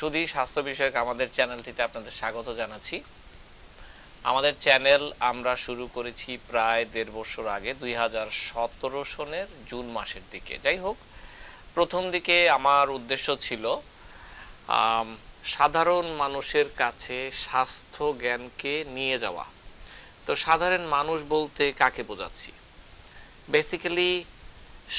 সুধী স্বাস্থ্য বিষয়ক আমাদের চ্যানেলটিতে আপনাদের স্বাগত জানাচ্ছি। আমাদের চ্যানেল আমরা শুরু করেছি প্রায় দেড় বছর আগে, দুই হাজার সতেরো সনের জুন মাসের দিকে। যাই হোক, প্রথম দিকে আমার উদ্দেশ্য ছিল সাধারণ মানুষের কাছে স্বাস্থ্য জ্ঞানকে নিয়ে যাওয়া। তো সাধারণ মানুষ বলতে কাকে বোঝাচ্ছি? বেসিক্যালি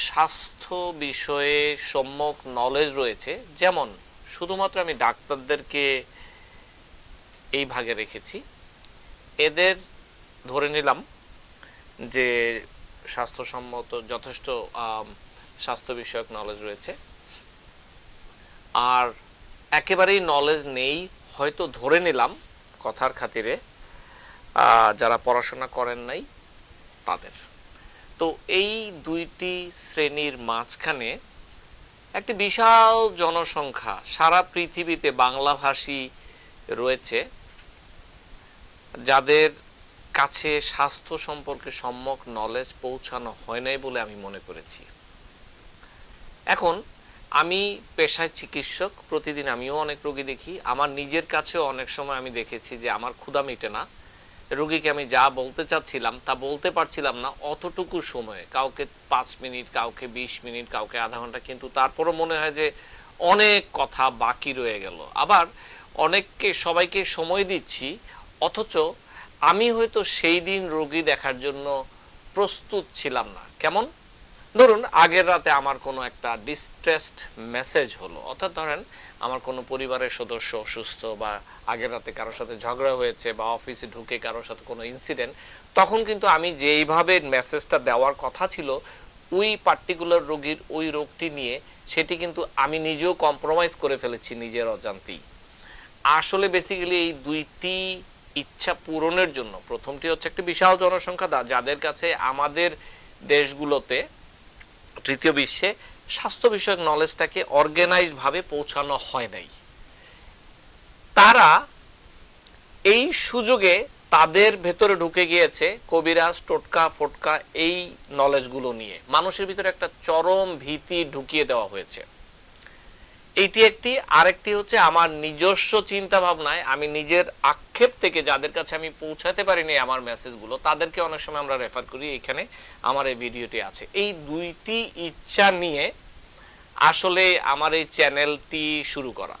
স্বাস্থ্য বিষয়ে সম্যক নলেজ রয়েছে, যেমন শুধুমাত্র আমি ডাক্তারদেরকে এই ভাগে রেখেছি। এদের ধরে নিলাম যে স্বাস্থ্যসম্মত যথেষ্ট স্বাস্থ্য বিষয়ক নলেজ রয়েছে। আর একেবারেই নলেজ নেই, হয়তো ধরে নিলাম কথার খাতিরে যারা পড়াশোনা করেন নাই, তাদের। তো এই দুইটি শ্রেণির মাঝখানে একটি বিশাল জনসংখ্যা। সারা পৃথিবীতে বাংলাভাষী রয়েছে, যাদের কাছে স্বাস্থ্য সম্পর্কে সম্যক নলেজ পৌঁছানো হয় নাই বলে আমি মনে করেছি। এখন আমি পেশায় চিকিৎসক, প্রতিদিন আমিও অনেক রোগী দেখি। আমার নিজের কাছেও অনেক সময় আমি দেখেছি যে আমার ক্ষুধা মিটে না। রোগীকে আমি যা বলতে চাচ্ছিলাম তা বলতে পারছিলাম না অতটুকু সময়ে। কাউকে পাঁচ মিনিট, কাউকে বিশ মিনিট, কাউকে আধা ঘণ্টা, কিন্তু তারপরও মনে হয় যে অনেক কথা বাকি রয়ে গেল। আবার অনেককে, সবাইকে সময় দিচ্ছি, অথচ আমি হয়তো সেই দিন রোগী দেখার জন্য প্রস্তুত ছিলাম না। কেমন? ধরুন, আগের রাতে আমার কোনো একটা ডিস্ট্রেসড মেসেজ হলো। অর্থাৎ ধরেন, আমার কোনো পরিবারের সদস্য অসুস্থ বা আগের রাতে কারোর সাথে ঝগড়া হয়েছে বা অফিসে ঢুকে কারোর সাথে কোনো ইনসিডেন্ট তখন কিন্তু আমি যেইভাবে মেসেজটা দেওয়ার কথা ছিল, ওই পার্টিকুলার রোগীর ওই রোগটি নিয়ে, সেটি কিন্তু আমি নিজেও কম্প্রোমাইজ করে ফেলেছি নিজের অজান্তেই। আসলে বেসিক্যালি এই দুইটি ইচ্ছা পূরণের জন্য, প্রথমটি হচ্ছে একটি বিশাল জনসংখ্যা যাদের কাছে আমাদের দেশগুলোতে তৃতীয় বিশ্বে স্বাস্থ্য বিষয়ক নলেজটাকে অর্গানাইজড ভাবে পৌঁছানো হয় নাই। তারা এই সুযোগে তাদের ভেতরে ঢুকে গিয়েছে কবিরাজ, টোটকা, ফোটকা এই নলেজগুলো নিয়ে। মানুষের ভিতরে একটা চরম ভীতি ঢুকিয়ে দেওয়া হয়েছে। এইটি একটি, আরেকটি হচ্ছে আমার নিজস্ব চিন্তা ভাবনায় আমি নিজের আক্ষেপ থেকে যাদের কাছে আমি পৌঁছাতে পারিনি আমার মেসেজগুলো, তাদেরকে অনেক সময় আমরা রেফার করি এখানে, আমার এই ভিডিওটি আছে। এই দুইটি ইচ্ছা নিয়ে আসলে আমার এই চ্যানেলটি শুরু করা।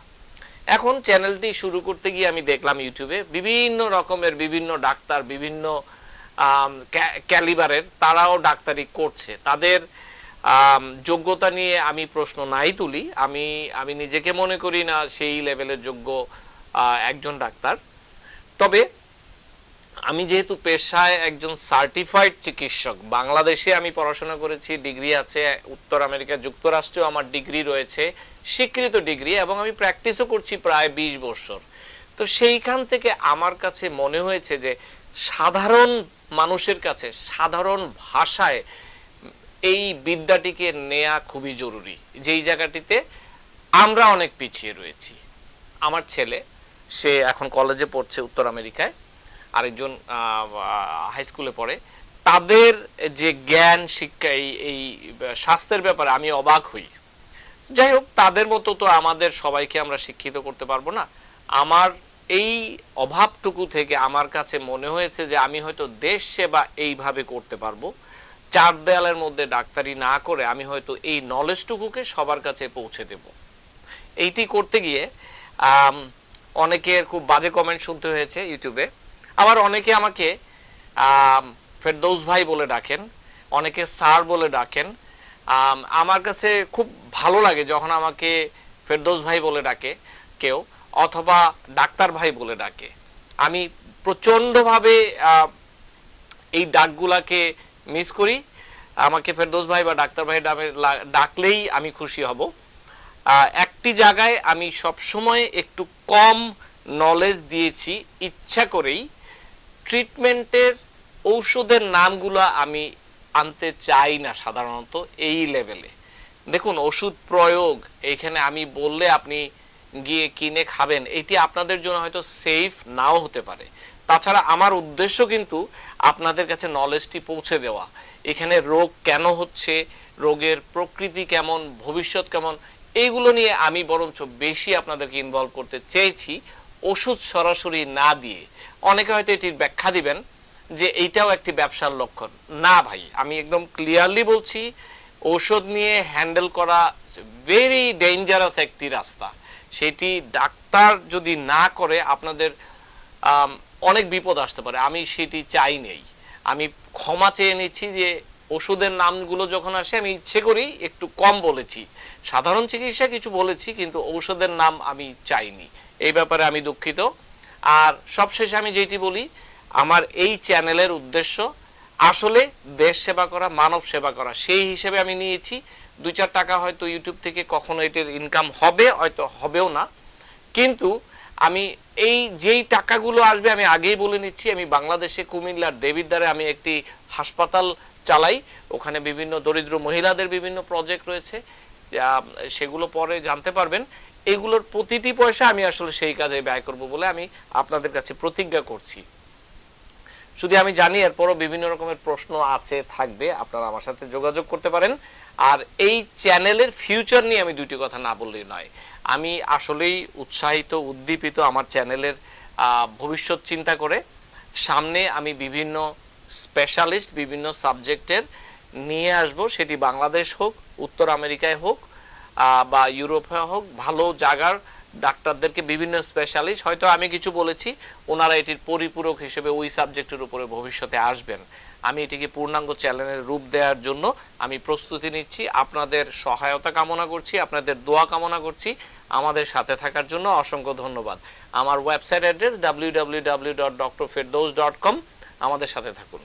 এখন চ্যানেলটি শুরু করতে গিয়ে আমি দেখলাম ইউটিউবে বিভিন্ন রকমের বিভিন্ন ডাক্তার, বিভিন্ন ক্যালিবারের, তারাও ডাক্তারি করছে। তাদের যোগ্যতা নিয়ে আমি প্রশ্ন নাই তুলি। আমি আমি নিজেকে মনে করি না সেই লেভেলের যোগ্য একজন ডাক্তার। তবে আমি যেহেতু পেশায় একজন সার্টিফাইড চিকিৎসক, বাংলাদেশে আমি পড়াশোনা করেছি, ডিগ্রি আছে, উত্তর আমেরিকা, যুক্তরাষ্ট্রেও আমার ডিগ্রি রয়েছে, স্বীকৃত ডিগ্রি, এবং আমি প্র্যাকটিসও করছি প্রায় বিশ বছর। তো সেইখান থেকে আমার কাছে মনে হয়েছে যে সাধারণ মানুষের কাছে, সাধারণ ভাষায় এই বিদ্যাটিকে নেয়া খুবই জরুরি। যেই জায়গাটিতে আমরা অনেক পিছিয়ে রয়েছি। আমার ছেলে, সে এখন কলেজে পড়ছে উত্তর আমেরিকায়, আরেকজন হাই স্কুলে পড়ে। তাদের যে জ্ঞান, শিক্ষা, এই এই স্বাস্থ্যের ব্যাপারে আমি অবাক হই। যাই হোক, তাদের মতো তো আমাদের সবাইকে আমরা শিক্ষিত করতে পারব না। আমার এই অভাবটুকু থেকে আমার কাছে মনে হয়েছে যে আমি হয়তো দেশ সেবা এইভাবে করতে পারব। চার দেয়ালের মধ্যে ডাক্তারি না করে আমি হয়তো এই নলেজটুকুকে সবার কাছে পৌঁছে দেব। এইটি করতে গিয়ে অনেকের খুব বাজে কমেন্ট শুনতে হয়েছে ইউটিউবে। আবার অনেকে আমাকে ফেরদৌস ভাই বলে ডাকেন, অনেকে স্যার বলে ডাকেন। আমার কাছে খুব ভালো লাগে যখন আমাকে ফেরদৌস ভাই বলে ডাকে কেউ, অথবা ডাক্তার ভাই বলে ডাকে। আমি প্রচণ্ডভাবে এই ডাকগুলাকে মিস করি। আমাকে ফেরদৌস ভাই বা ডাক্তার ভাই লা- ডাকলেই আমি খুশি হব। একটি জায়গায় আমি সবসময় একটু কম নলেজ দিয়েছি, ইচ্ছা করেই ট্রিটমেন্টের ঔষধের নামগুলো আমি আনতে চাই না সাধারণত এই লেভেলে দেখুন, ওষুধ প্রয়োগ এইখানে আমি বললে আপনি গিয়ে কিনে খাবেন, এটি আপনাদের জন্য হয়তো সেফ নাও হতে পারে। তাছাড়া আমার উদ্দেশ্য কিন্তু আপনাদের কাছে নলেজটি পৌঁছে দেওয়া। এখানে রোগ কেন হচ্ছে, রোগের প্রকৃতি কেমন, ভবিষ্যৎ কেমন, এইগুলো নিয়ে আমি বরঞ্চ বেশি আপনাদেরকে ইনভলভ করতে চেয়েছি। ওষুধ সরাসরি না দিয়ে। অনেকে হয়তো এটির ব্যাখ্যা দিবেন যে এইটাও একটি ব্যবসার লক্ষণ। না ভাই, আমি একদম ক্লিয়ারলি বলছি, ওষুধ নিয়ে হ্যান্ডেল করা ভেরি ডেঞ্জারাস একটি রাস্তা। সেটি ডাক্তার যদি না করে, আপনাদের অনেক বিপদ আসতে পারে। আমি সেটি চাই নেই। আমি ক্ষমা চেয়ে নিচ্ছি যে ওষুধের নামগুলো যখন আসে, আমি ইচ্ছে করেই একটু কম বলেছি। সাধারণ চিকিৎসা কিছু বলেছি, কিন্তু ঔষধের নাম আমি চাইনি। এই ব্যাপারে আমি দুঃখিত। আর সবশেষে আমি যেটি বলি, আমার এই চ্যানেলের উদ্দেশ্য আসলে দেশ সেবা করা, মানব সেবা করা। সেই হিসেবে আমি নিয়েছি। দুই চার টাকা হয়তো ইউটিউব থেকে কখনো এটির ইনকাম হবে, হয়তো হবেও না। কিন্তু আমি এই যেই টাকাগুলো আসবে আমি আগেই বলে নিচ্ছি, আমি বাংলাদেশে কুমিল্লার দেবিদ্বারে আমি একটি হাসপাতাল চালাই, ওখানে বিভিন্ন দরিদ্র মহিলাদের বিভিন্ন প্রজেক্ট রয়েছে সেগুলো পরে জানতে পারবেন। এগুলোর প্রতিটি পয়সা আমি আসলে সেই কাজে ব্যয় করব বলে আমি আপনাদের কাছে প্রতিজ্ঞা করছি। শুধু আমি জানি এরপরও বিভিন্ন রকমের প্রশ্ন আছে, থাকবে, আপনারা আমার সাথে যোগাযোগ করতে পারেন। আর এই চ্যানেলের ফিউচার নিয়ে আমি দুটি কথা না বললেই নয়। আমি আসলেই উৎসাহিত, উদ্দীপিত আমার চ্যানেলের ভবিষ্যৎ চিন্তা করে সামনে আমি বিভিন্ন স্পেশালিস্ট বিভিন্ন সাবজেক্টের নিয়ে আসব। সেটি বাংলাদেশ হোক, উত্তর আমেরিকায় হোক বা ইউরোপে হোক, ভালো জায়গার ডাক্তারদেরকে বিভিন্ন স্পেশালিস্ট হয়তো আমি কিছু বলেছি, ওনারা এটির পরিপূরক হিসেবে ওই সাবজেক্টের উপরে ভবিষ্যতে আসবেন। আমি এটিকে পূর্ণাঙ্গ চ্যানেলের রূপ দেওয়ার জন্য আমি প্রস্তুতি নিচ্ছি, আপনাদের সহায়তা কামনা করছি, আপনাদের দোয়া কামনা করছি, আমাদের সাথে থাকার জন্য অসংখ্য ধন্যবাদ। আমার ওয়েবসাইট অ্যাড্রেস ডাব্লিউ আমাদের সাথে থাকুন।